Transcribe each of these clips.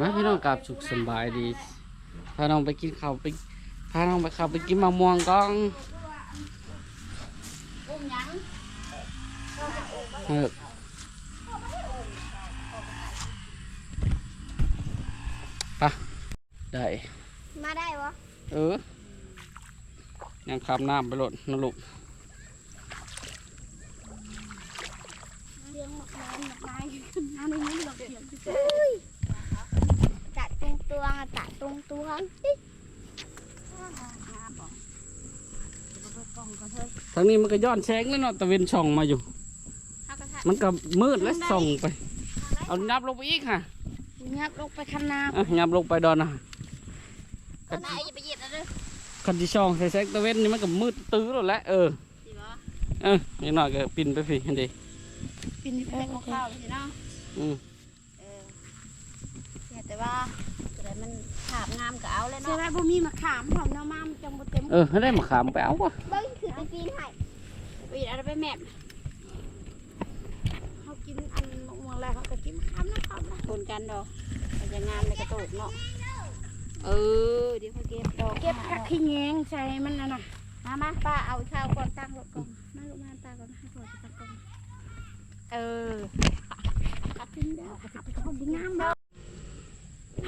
มาพี่น้องกลับสุขสำบายดี พาน้องไปกินข้าวไป พาน้องไปข้าวไปกินมะม่วงกองอุ้มหยังเออไปะได้ มาได้วะเออ ยังขับน้ำไปโหลดนะลูกเลี้ยงหมักน้ำหมักไม้น้ำในนี้หลอกเถียง ตัดตรงตัวตัดตรงตัวบอกกล่องก็เถอะทางนี้มันก็ย้อนแสงแล้วเนาะตะเวนช่องมาอยู่ข้ากระทะมันก็มืดแล้วส่องไป เอายับลงไปอีกค่ะงับลงไปคันนาอะยับลงไปดอนนะคันนาอย่าไปเหยียบนะเด้อคันที่ช่องใส่แสงตะเวนนี่มันก็มืดตื้อแล้วแหละเออสิบ่เออนี่หน่อยก็ปินไปพี่เห็นดิปินแป้งของข้าวสิเนาะอืมเออแต่ว่าแต่มันขาบงามก็เอาเลยเสียเนาะดายบ่มีมะขามหอมน้ำมันจังบ่เต็มเออให้ได้มาขามไปเอาวะเบิ้งคือไปปีนให้ปีอะไรไปแม่เขากินอันมะม่วงแล้วเขาก็กินมะขามนะขามนะคนกันดอกมันจะงามในกระโตกเนาะเออเดี๋ยวเขาเก็บดอกเก็บผักขี้แงงใส่มันน่ะนะมามาป้าเอาข้าวก่อนตั้งรถก่อนมาลูกมาป้าก่อนให้พ่อจะตั้งก่อนเออผักขี้แงงก็สิไปเข้าบุญงามดอก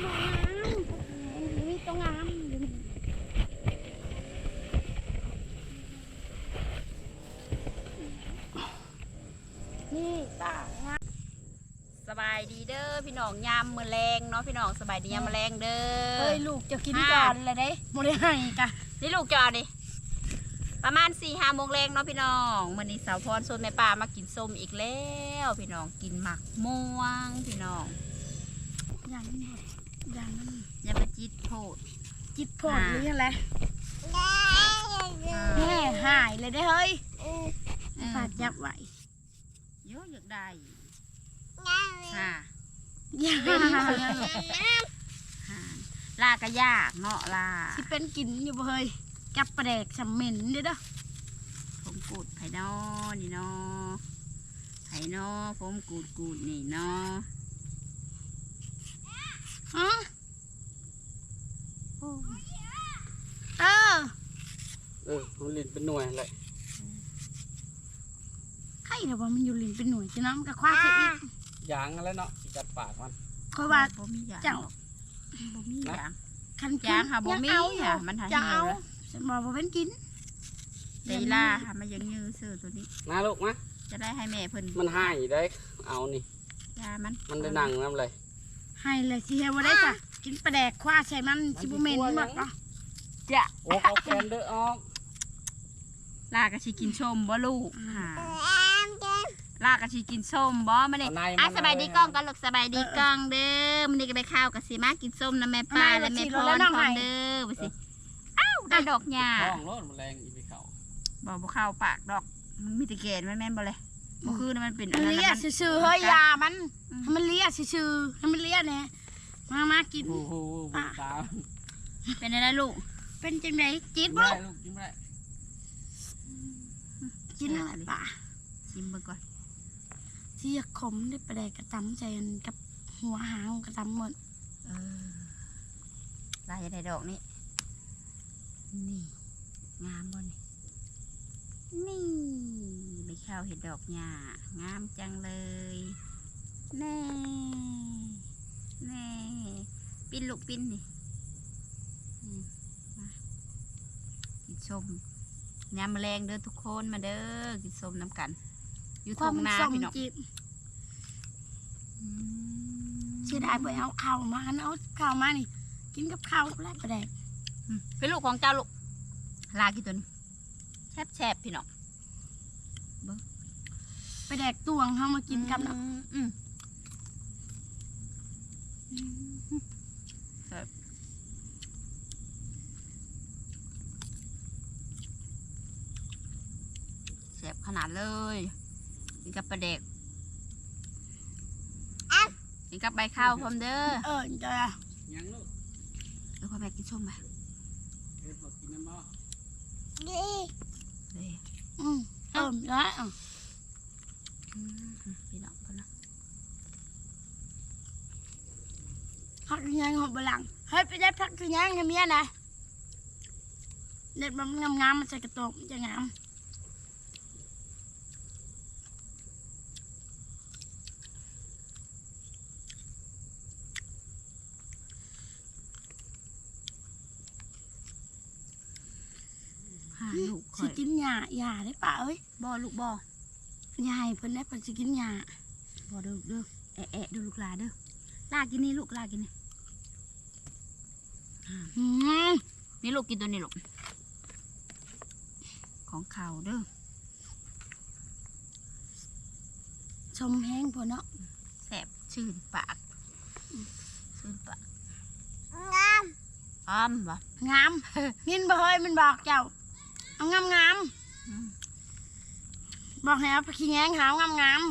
งามนี่ ต้องงามนี่ตางามสบายดีเด้อพี่น้องยามมือแรงเนาะพี่น้องสบายดียามมือแรงเด้อเฮ้ยลูกจะกินก่อนเลยเด้บ่ได้ให้กะนี่ลูกจอดิประมาณสี่ห้าโมงแรงเนาะพี่น้องมื่อนี้สาวพรชวนแม่ป่ามากินส้มอีกแล้ว พี่น้องกินหมักม่วงพี่น้องอย่างนั้นหมดอ ย่างนั้นอย่ามาจิตโพดจิตโพดหรืออะไรแม่หายเลยได้อเฮ้ยเออฝาดยับไว้เยอะอยากได้ค่ะอย่าเป็นค่ะลากระยากเนาะลาสิเป็นกินอยู่บ่เฮ้ยจับปลาแดกสำเหม็นเด้อเด้อผมกูดไผ่นอนี่เนาะไผ่นอผมกูดกูดนี่เนาะ ฮะเออ เออมันลินเป็นหน่วยแหละใครเดี๋ยวว่ามันอยู่ลินเป็นหน่วยจะน้ำกับคว้าเสียอีกยางอะไรเนาะสิกัดปากมันคอยว่าบ่มีอย่างเจ้าบ่มีอย่างคันยางค่ะบ่มีเอาค่ะมันหาจะเอาเหี่ยวแล้วฉันบอกว่าเป็นกินเดยวล่าค่ะมายังยื้อซื้อตัวนี้มาลูกมาจะได้ให้แม่เพิ่นมันหายได้เอานี่ยามันมันได้นั่งน้ำเลย ให้เลยสิเฮว่าได้จ้ะกินปลาแดกคว้าใส่มันสิบ่เหม็นหมดเนาะจ้ะโอ้เขาแคนเด้อออกลากะสิกินส้มบ่ลูกค่ะลากะสิกินส้มบ่มาเนี่เอาในอะมันสบายดีกล้องกันลูกสบายดีกล้องเด้อมันนี่ก็ไปข้าวกับสิมากินส้มนะแม่ป้าและแม่พรพรเด้อไปสิอ้าวได้ดอกหญ้าท้องรถมันแรงอีไปเขาบ่บ่เข้าปากดอกมันมีแต่เกณฑ์มันแม่นบ่เลย บ่คือนะมันเป็นมันอันนั้นเลียนะมันซื่อๆเฮ้ยยามันให้มันเลียซื่อๆให้มันเลียแน่มามากิน โอ้โหบุญตาเป็นอะไรลูกเป็นจังไดจิตกินบ่ไม่ได้ลูกกินไม่ได้กินอะไรป่ะชิมเบิ่งก่อนเสียขมได้ปลาแดกกระตำใจกันกับหัวหางกระตำหมดเออลายได้ดอกนี่นี่งามบ่นี่นี่ไปเข้าเห็ดดอกหญ้างามจังเลย แน่แน่ปิ้นลูกปิ้นนี่อืมมากินส้มยามแมลงเด้อทุกคนมาเด้อกินส้มน้ำกัน อยู่คทวามงนาสมพี่น้องจิตอืมเสียดายไปเอาข้าวมาอันเอาข้าวมานี่ กินกับข้าวแล้วปลาแดกอืมเป็นลูกของเจ้าลูกลากี่ตัวนี้แซ่บแซ่บๆพี่น้อง ปลาแดกตวงเข้ามากินกับอืเนาะมอืมอืมแซ่บแซ่บขนาดเลยกินกับปลาเด็กกินกับใบข้าวพร้อมเด้อเออจะยังลูกแล้วพ่อแม่กินส้มไหมเดี๋ยวพอกินน้ำบ่เด้ อืมเออแล้วอะอืม พี่น้องพ่อนะพักยังหอบบหลังเฮ้ยไปได้พักยังให้เมียนะเด็ดมันงามๆมันใส่กระโตกมันจะงามหาลูกคสิอยกินหญ้าหญ้าได้ป่ะเอ้ยบ่ลูกบ่ ยายเพิ่นได้เพิ่นสิกินหญ้าบ่เด้อเด้อแอะแอะเด้อลูกหลาเด้อลากินนี่ลูกลากินนี่อืมนี่ลูกกินตัวนี้ลูกของเขาเด้อชมแห้งพอเนาะแสบชื่นปากชื่นปากงามอ้อมบ่งามนินบ่เฮ้ยมันบอกเจ้าเอางามงามอืมๆ บอกให้เอาไปขี้แงงหาวงามงาม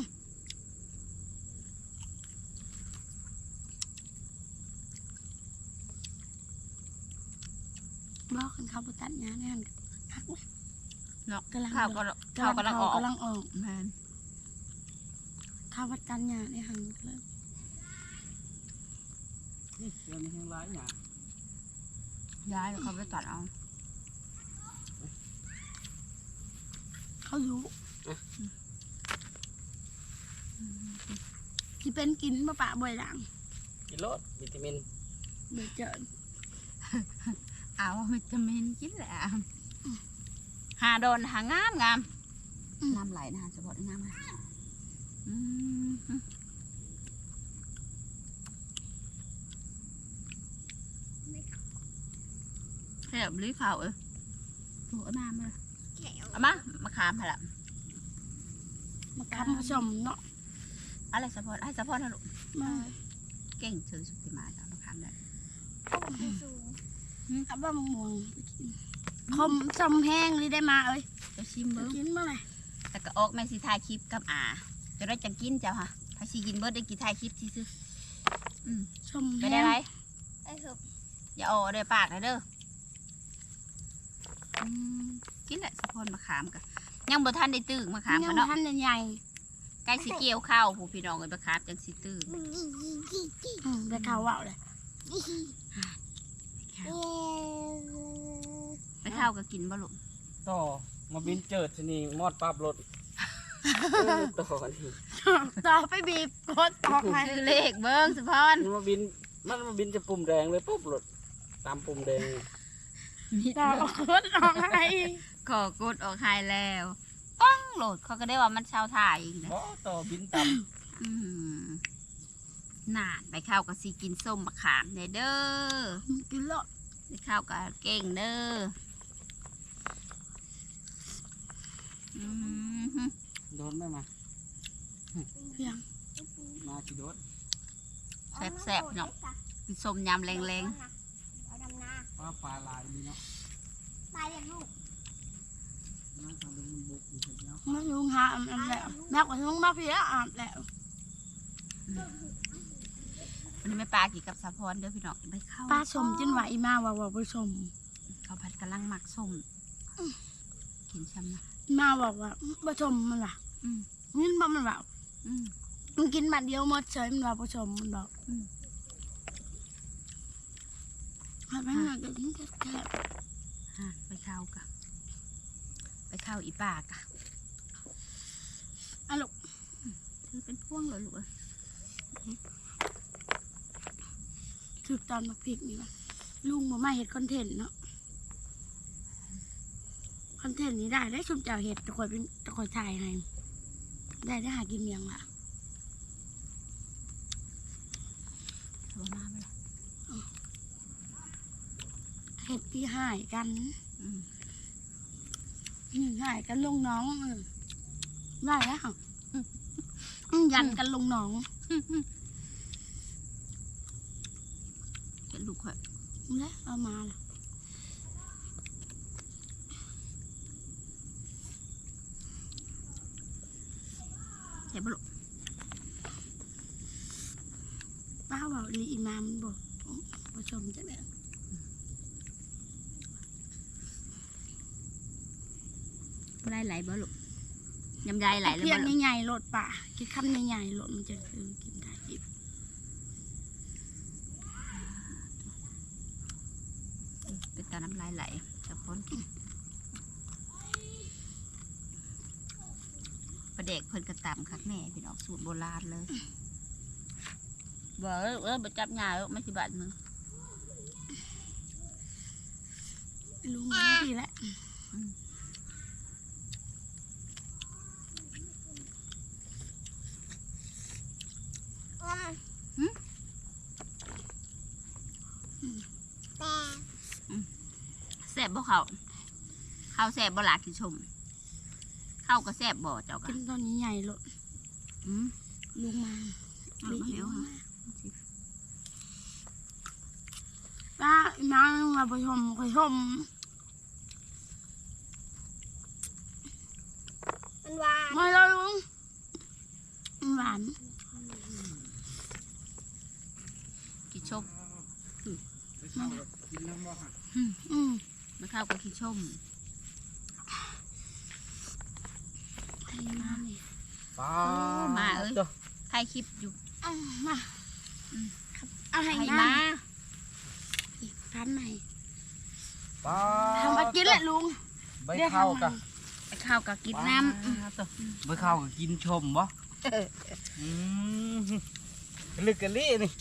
บอกกันเขาบ่ตัดหญ้าแน่นคักเว้ยเนาะกำลังข้าวก็ข้าวกำลังออกกำลังออกแม่นข้าววัดตันหญ้าในหันเลยนี่เดี๋ยวนี้แห้งร้ายหยาย้ายแล้วเขาไปตัดเอาเขาอยู่ ที่เป็นกินมะปะบ่อยหลังกินรสวิตามินเดี๋ยวเจอเอาวิตามินกินแหละหาโดนหางามงามน้ำไหลนะจะบอกได้งามไหมอืมขยับลิ้วเข่าเออโอ้เอามามาเอามามาขามให้ละ มาคำผสมเนาะอะไรสะพอนไอ้สะพอนนะลูกมาเก่งเชิญสุติมาจ้ะมาขามได้เอาบ้ามะม่วงไปกินคมสมแห้งเลยได้มาเอ้ยจะชิมไปเบิ้งกินเมื่อไหร่แต่ก็ออกแม่สิถ่ายคลิปกับอาจะได้จังกินเจ้าค่ะถ้าสิกินเบิร์ดได้กี่ถ่ายคลิปที่ซื้อๆอืมสมไปแห้ได้งไรได้ครับอย่าออกเด้อปากเลยเด้ออืมกินแหละสะพอนมะขามกัน ยังบ่ทันได้ตึงมะขามยักังนเนาะท่านใหญ่ใกล้สิเกี่ยวข้าวผู้พี่น้องเอ้ยมะขามจังสิตึงๆอืมได้ข่าวว่าวเลยไปข้าวก็กินบ่ลูกต่อมาบินเจิดชนีมอดปั๊บรถเออต่อนี่ต่อไปบีบกดออกให้ชื่อเลขเบิ้งสะพอนมันมาบินมันมาบินจะปุ่มแดงเลยปุ๊บรถตามปุ่มแดงมีต่อกดออกให้ ขอกดออกให้แล้วป้องโหลดเขาก็ได้ว่ามันชาวถ่ายอีกนะบ่ต่อบินต่อืมนานไปข้าวก็สิกินส้มมะขามเด้อเด้อกินแล้วไปข้าวก็เก่งเด้ออืมฮึำโดนไหมมาเพียง มาสิโดนแซ่บๆเนาะ กินส้มยำแรงเอาดำนาปลาปลาลายนี่เนาะ ตายอย่างลูก นั่งทำเป็นมันบุกอยู่เดียวมาลุงหาอาบน้ำแล้วนักกว่าลุงมาเพียอาบแล้วๆวันนี้ไม่ปลากี่กับสะพอนเด้อพี่น้องไปเข้าป้าชมจนไหวมาว่าว่าไปชมข้าวผัดกำลังหมักส้มกินช้ำนะมาบอกว่าไปชมมันว่ะอืมนี่บ่มันว่าอืมมันกินบัดเดียวหมดเฉยมันว่าไปชมมันบอกอืมให้ไปหน่อยก็ยิ่งแคบฮะไปเข้ากันไป เข้าอีปากะๆอะลูกถือเป็นพ่วงเลยลูกเอ้ยถึกตอนมาพริกนี่ว่ะลุงบ่มาเห็ดคอนเทนต์เนาะคอนเทนต์นี้ได้ได้ชมเจ้าเห็ดจะคอยเป็นจะคอยถ่ายให้ได้ได้หากินเมียงล่ะโทรมาไหมล่ะเห็ดที่หายกัน อืมหนึ่ งหายกันลงน้องได้แล้วยันกันลงน้องเห็นลูกข่อแล้วเอามาล่ะเห็นบ่ลูกป้าบอกลีอีมามันบอกผู้ชมจะแบบ บ่ได้ไหลบ่ลูกยำใยไหลเลยเพียบ่งลูกใหญ่ๆโหลดป่าคิดคำใหญ่ๆโหลดมันจะคือกินได้อีกเป็นตาน้ำลายไหลจะพ้นประเด็กเพิ่นกระตำคักแน่พี่น้องสูตรโบราณเลยบอกเออเออไปจับหญ้าเออไม่สิบาทมึงลุงมาดีแล้ว แซ่บบ่ เขาข้าวแซ่บบ่หลากินชมข้าวก็แซ่บบ่เจ้ากิกันนตอนนี้ใหญ่เลยอืมลุงมาเอามาเร็วค่ะป้าน้ามาไปชมไปชมมันหวานมาเลยลุงมันหวานกินชมอืม มาข้าวก็กินชมไทยมาเนี่ยป้ามาเอ้ยถ่ายคลิปอยู่เอามาเอาให้ให้มามาอีกทันไหนป้าทำมากินแหละลุงใบข้าวกะไปข้าวก็กินน้ใบข้าวกะกินชมบ่อืมลึกกันลี่นี่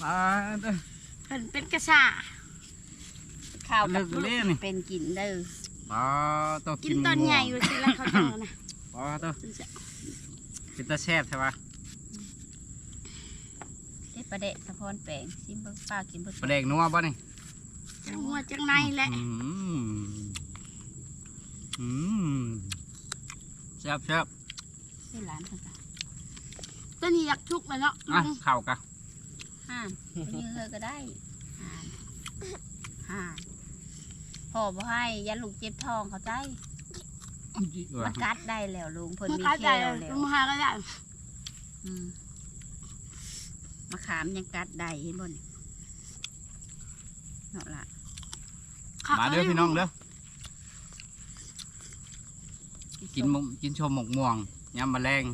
ป้าเด้อ เป็นเป็นกระชาำข้าวกับเลิกเล่นนี่เป็นกินเด้อป้าต้องกิกินนตอนใหญ่อยู่สิแล้วเขาเจอนะป้าต้องถึงจะกินตาแซ่บใช่ปะเด็ดประเดะสะพอนแปลงซิมเบิ้งป้ากินเบิ้งปลาแดกนัวบ่นี่จังหัวจังในแหละอืมอืมแซ่บแซ่บให้หลานเพิ่นจ้ะตัวนี้อยากชุกเลยเนาะอะลุงข้าวกะ ห้ามไปยืนเลยก็ได้ห้ามห้ามพ่อบ่ให้ยันลูกเจ็บท้องเข้าใจมันกัดได้แล้วลุงเพิ่นมันมีกัดแคได้ลแล้ว ลุงหาก็ได้อืมมะขามยังกัดได้เห็นบ่นี่เนาะล่ะมาเด้อพี่น้องเด้อกินหมกกินชมหมกม่วงยำแมลง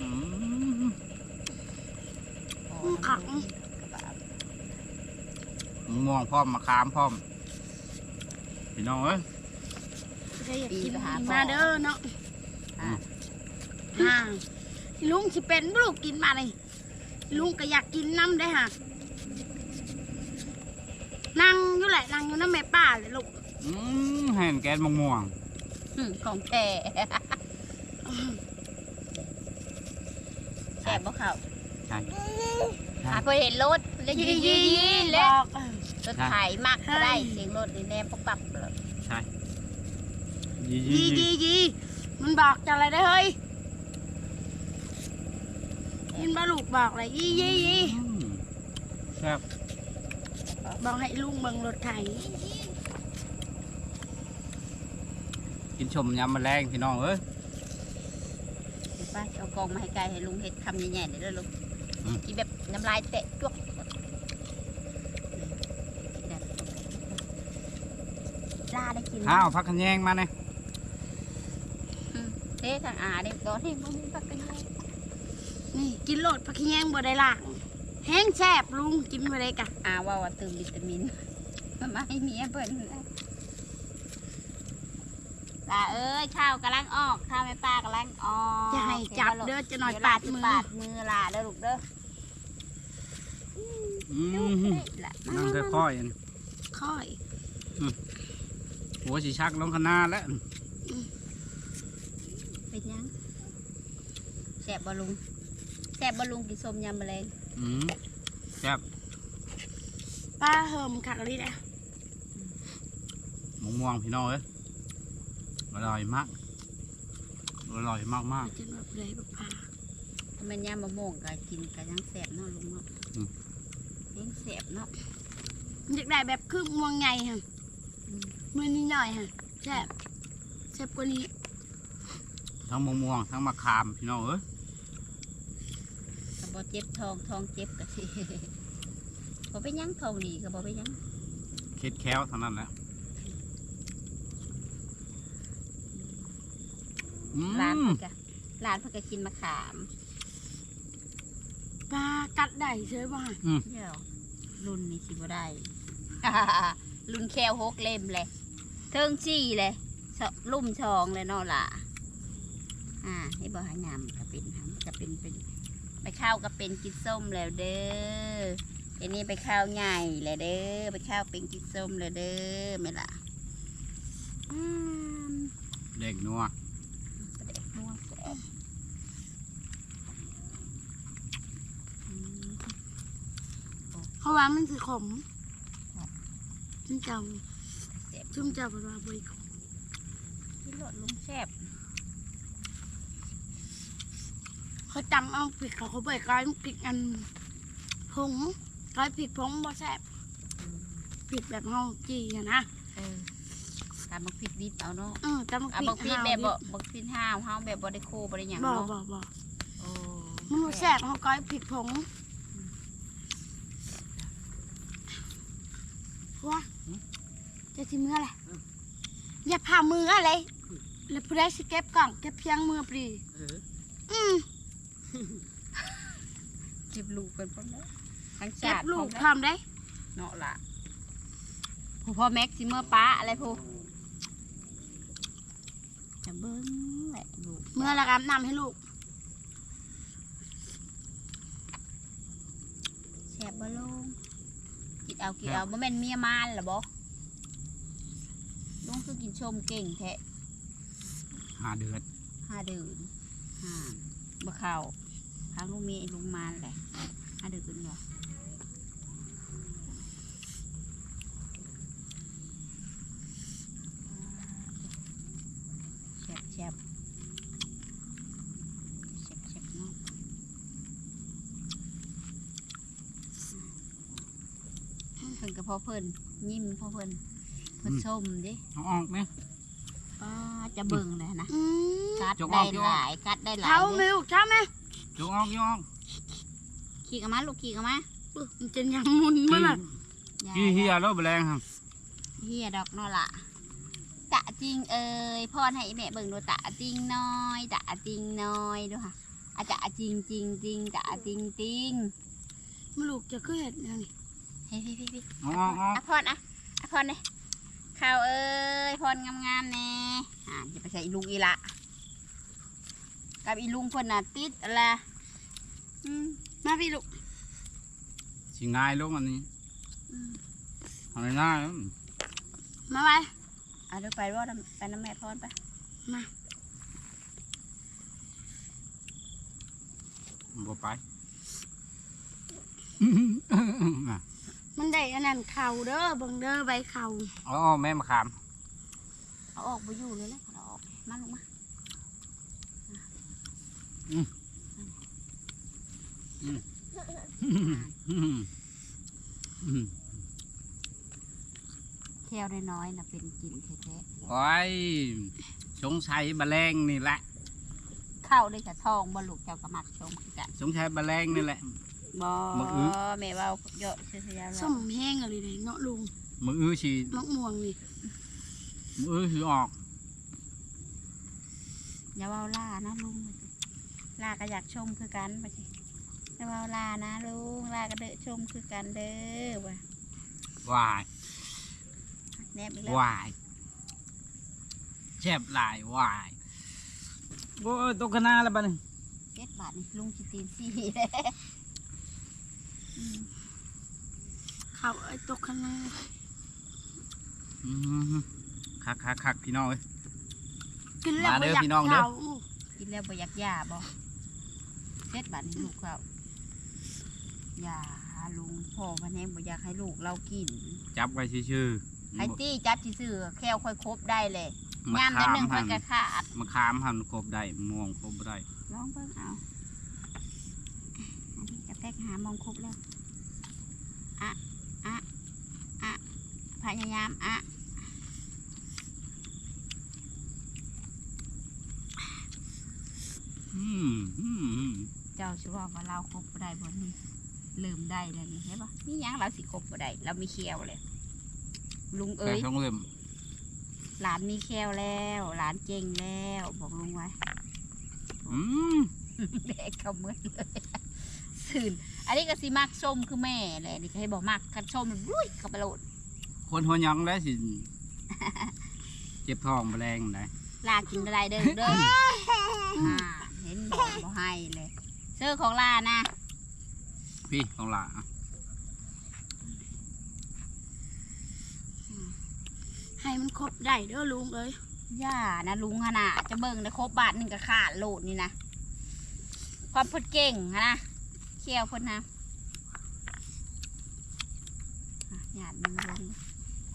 อืม ขังหมกม่วงพร้อมมะขามพร้อมพี่น้องเอ้ยใครอยากกินมาเด้อเนาะอะอ่าลุงสิเป็นลูกกินมาเลยลุงก็อยากกินน้ำได้อค่ะนั่งอยู่แหละนั่งอยู่น้ำแม่ป้าเลยลูกอืมแห่นแกนมะม่วงอืมของแท้แซ่บบ่เข้าใช่ อะเพิ่นเห็นรถแล้วยียียีบแล้วอกเออรถไถมักก็ได้เสียงรถนี่แนมปักปักเลยใช่ยียียียียีมันบอกจะอะไรได้เฮ้ยยินบาลูกบอกเลยยียียีอืมแซ่บบอกให้ลุงเบิ่งรถไถกินชมยำแมลงพี่น้องเอ้ย ไปเอากองมาให้ไกลให้ลุงเฮ็ดคำใหญ่ๆเด้อลูกอืม กินแบบ น้ำลายเตะจวกลาได้กินข้าวพักขะแยงมาเนี่ยเท่ทางอาได้ตอนนี้มันมีปักกันเลยนี่กินโหลดผักขี้แยงบ่ได้ล่างแห้งแซ่บลุงกินบ่ได้กะอาว่าว่าเติมวิตามินมันมาให้เมียเพิ่นลาเอ้ยข้าวกำลังออกข้าวแม่ป้ากำลังออกจะให้จับเด้อจะหน่อยปาดมือปาดมือลาเด้อลูกเด้ออืมละ นั่งค่อยๆอันค่อยหัวสีชักลงขางหนาดแล้วเป็นยังแสบบอลุงแสบบอลุงกินส้มยำแมลงอืมแซ่บป้าเฮิมคักเลยนะมะม่วงพี่น้องเอ้ยอร่อยมากอร่อยมากมากจะแบบเลยแบบพาถ้า มันยำมะม่วงก็กินก็ยังแสบเนาะลุงเนาะอืม ยังแสบเนาะอยากได้แบบครึ่งม่วงไงฮะอืมมือนี้หน่อยฮะแซ่บแซ่บกว่านี้ๆทั้งมะม่วงทั้งมะขามพี่น้องเอ้ยก็บ่เจ็บท้องท้องเจ็บก็สิ บ่ไปนหยังท้องดีก็บ่ไปนหยังเค็ดแค้วเท่านั้นแหละอืร้านมเพิ่นก็ร้านเพิ่นก็กินมะขามปลา กัดได้เชื่อป่ะเดี๋ยวรุ่นนี้สิบ่ได้รุ่นแควหกเล่มเลยเทิงจี้เลยสลุ่มชองเลยเนาะล่ะอ่านี่บ่หายำก็เป็นหำก็เป็นเป็นไปข้าวก็เป็นกินส้มแล้วเด้ออันนี้ไปข้าวใหญ่แล้วเด้อไปข้าวเป็นกินส้มแล้วเด้อไม่ล่ะอืมเด็กนัว ประเด็กนัวแซ่บอืม เพราะ ว่ามันสิขมครับชุ่มจแซ่บำชุ่มจำเป็นว่าบริขมที่รสลุงแซ่บเขาจำเอาผิดเขาเขาเปิดก้อยผิดอันผงก้อยผิดผงบ่แซ่บผิดแบบเฮาจีอะนะเออตามบักพริกดิบเอาเนาะเออแต่มันเอาผิดบักพริกเฮาแบบดิบ่บักพริกห้าวห้าวแบบบ่ได้โคบ่ได้หยังบ่เนาะบ่บ่โอ้มันบ่แซ่บเฮาก้อยผิดผงว่า จะสิมืออะไรอย่าผ่ามืออะไรแล้วผู้ใดสิเก็บกล่องเก็บเพียงมือปรีเอออืมเก็บลูกเป็นพร้อมแล้วทั้งเก็ชาบติลูกพพร้ร้ออมมแล้วได้เนาะล่ะผู้พ่อแม็กซิเมอร์ป้าอะไรผู้จะเบิ้งแหละลูกเมื่อละกันนำให้ลูกแซ่บบ่ลุงกินเอากินเอาบ่แม่นเมียมานเหรอบ่ ลุงคือกินชมเก่งแท้หาเดือดห้าเดือนห้าบ่เข้าทางลุงมีลุงมานแหละห้าเดือนเหรอแซ่บแซ่บแซ่บแซ่บเนาะเพิ่นกับพ่อเพิ่นยิ้มพ่อเพิ่น เพิ่นชมดิเอาออกไหม ป้าจะเบิ่งเลยนะ อืมกัดจกอได้อกจกออก หลาย กัดได้หลายเท้าเด้มิวเท้าไหมยกออกยกออกขี่กันมาลูกขี่กันมาอุ๊ยมันจะยังมุนมั้ยล่ะอากี่เฮียแล้วแมลงครับเฮียดอกเนอละตะจริงเอ้ยพ่อให้แม่เบิ่งดูตะจริงน้อยตะจริงน้อยดูค่ะอาจะจริงจริงจริงตะจริงจริงมันลูกจะคือเห็ดแนวนี่เฮ้ยพี่พี่พี่เอาออกออกอะพรอะอะพรเนี่ย ข้าวเอ้ยพรงามๆแน่อ่าจะไปใส่อีลุงอีละ กับอีลุงเพิ่นน่ะติดอะไรอืมมาพี่ลูกสิง่ายลงอันนี้อืมทำไมง่ายแล้วมาไปอะเดี๋ยวไปรอดไปน้ำแม่พรไปมาบ่ไปอะ มันได้อันนั้นเข่าเด้อเบิ่งเด้อใบเข่าอ๋อแม่มะขามเอาออกไปอยู่เลยนะเอาออกมาลงมาแควน้อยๆนะเป็นกลิ่นแท้โอ้ยสงสัยแมลงนี่แหละ ๆเข้าได้จะทองบ่ลูกเจ้ากระมักชมคือกัน สงสัยแมลงนี่แหละ บ่บักอื้อ แม่เว่าเยอะเสียๆแล้วส้มแห้งอะไรเลยเนาะลุงมืออื้อสิมะม่วงนี่มืออื้อสิออกอย่าเว่าล่านะลุงล่าก็อยากชมคือกันไปสิอย่าเว่าล่านะลุงล่าก็เด้อชมคือกันเด้อว่ะวายแนบอีกแล้ว วายแจ็บหลายวายโอ้ยตกขนาแล้วบ้านี่เจ็ดบาทนี่ลุงสิตีนสี่เลยอืม เข่าไอ้ตกข้างหน้าอืมคักคักคักพี่น้องเอ้ย กินแล้วมาเด้อบ่ยกพี่น้องเด้อข่ากินแล้วบ่อยากยาบ่เจ็ดบาทนี่ลูกเขายาลุงพ่อวันนี้บ่อยากให้ลูกเรากินจับไว้ชื่อๆไอ้ตี้จัดที่ซื้อแค่ค่อยครบได้เลยมะยามขาเดือหนึ่งค่หัอยนกระขาดมะขามหันครบได้ม่วงครบได้ลองเบิ่งเอาอันนี้กะแทกหามองครบแล้วอะอะอะพ ยายามอะอืมอืมอืมเจ้าชิว่าว่าเราครบบ่ได้บ่นี่เริ่มได้แล้วนี่เห็นปะนี่ยังเราสิครบบ่ได้เรามีเคียวเลย ลุงแต่เอ้ยช่องเริ่มหลานมีแควแล้ว หลานเก่งแล้ว บอกลุงไว้อืมเด็กเขาเมื่อเลยสื่นอันนี้ก็สิมักส้มคือแม่เลยนี่ก็ให้บอกมักกันส้มมันรุ่ยเข้าไปโหลด คนหัวหยังได้สิ เจ็บท้องแมลงไหนลากินอะไรเด้อเด้ออ่าเห็นบอกบ่ให้เลยเสื้อของลานะพี่ของหลาให้มันครบได้เด้อลุงเอ้ยย่านะลุงฮะนะจะเบิ่งได้ครบบาทหนึ่งก็ขาดโหลดนี่นะความเพิ่นเก่งฮะนะเคี่ยวเพิ่นนะอะหยาดมันลง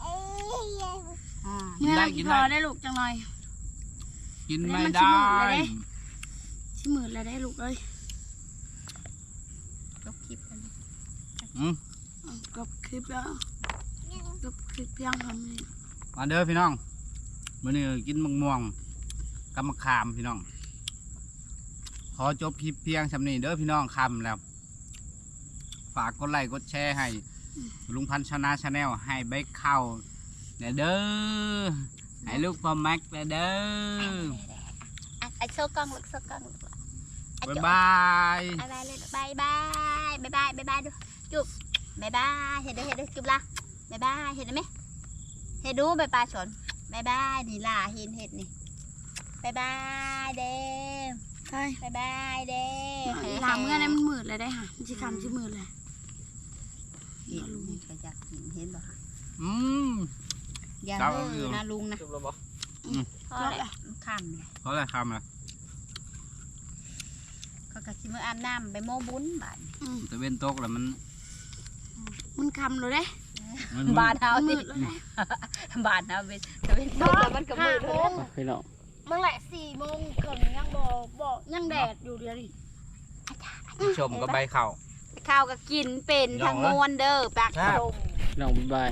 อ่าเมื่อเรากินพอได้ลูกจังหน่อย กินแล้วไม่มันได้ ชิมือเลยชิมือแล้วได้ลูกเอ้ยลบคลิปกันอืมอะกบคลิปแล้วกบคลิปเพียงทำนี่มาเด้อพี่น้องมื้อนี้กินมะม่วงกับมะขามพี่น้อง ขอจบคลิปเพียงสำนี้เด้อพี่น้องคำแล้ว ฝากกดไลค์กดแชร์ให้ ลุงพันธ์ชนะชาแนลให้ใบเข้าเด้อเด้อให้ลูกพ่อแม็กเด้อเด้ออะไอ้โซกล้องลูกโซกล้องลูกอะบ๊ายจบายบายบายเลยบายบายบายบายบายบายดูจุบบายบายเห็นดูเห็นดูจุบละบายบายเห็นไหมเห็นดูบายบายชนบายบายนี่ล่ะเห็นเห็ดนี่บายบายเด้ใช่บายบายเด้ลาเมื่อนั้นมันมืดเลยได้ค่ะมันจะคำชิมืดเลยเห็นนี่ก็ อยากกินเห็นบ่คะอืม อย่าเจ้าเฮ้อนะลุงนะจบแล้วบ่พอแล้วมันค่ำเลยเพราะอะไรคำล่ะเขาก็สิมืออาบน้ำไปโมบุญบาดอืมตะเวนตกแล้วมัน มันคำเลยเด้มันบาดเฮามืสิดแล้วเด้บาดเฮาเป็นตะเวนตกแล้วมันก็มืดเลยพี่น้องเมื่อไหร่สี่โมงเกินยังบ่บ่ยังแดดอยู่เดียวดิชมก็ใบเข่า ข้าวก็กินเป็นยอทั้มงเลยมวนเด้อปากครับลมพี่น้องบ๊ายบาย